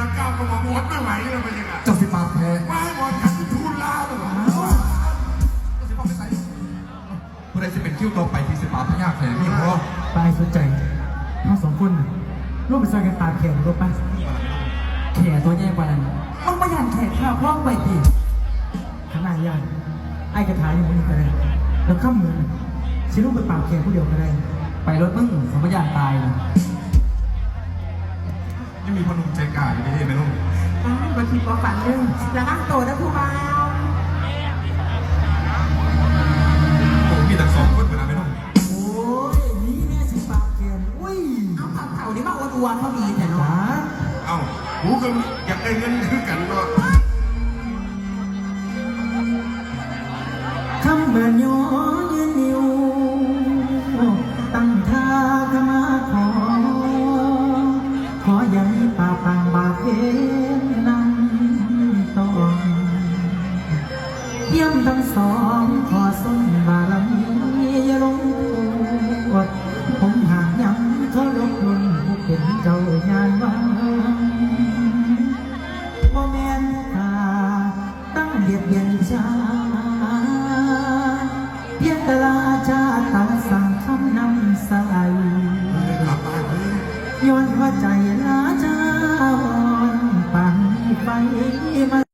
ละก้าวก็มาหมดไม่ไหวเลยมันยังไงเจ้าสิปากแพ้ไม่หมดกันทุนลาตลอดเจ้าสิปากไม่ใส่ผู้ใดจะเป็นคิ้วต่อไปที่สิปากพญาแพ้มีเพราะตายสนใจทั้งสองคนร่วมไปซอยกันตามแขนรถไปแขนตัวแย่กว่านั้นมันไม่ยันแขนข้าวพ่องไปดิขนาดยันไอ้กระถายอย่างนี้ก็ได้แล้วข้ามเมืองชิลูกไปปราบแขนผู้เดียวก็ได้ไปรถมึงผมไม่ยันตายนะยั บางทีก็ฝันเรื่งแล้วนั่งโตนะผู้บ่าวผมมีแต่สองคนเหมือนกันไหมลูกโอ้ยนี่แม่สิปราบแขนอุ้ยเอาผักเผานี่มาอวดอวนเขาดีแต่จ๋าเนาะเอ้าหูก็อยากได้เงินคือกันก็คำเหมือนยยืน ยี่ยมทั้งสองขอส้นบารมีอย่าลงโทษผมหากยังเขาลบลุนผู้เป็นเจ้างานวังบ่แม่นตาตั้งเบียดเบียนชาเพียงตลาชาตาสั่งคำนำใสกลับบ้านเลยย้อนว่าใจ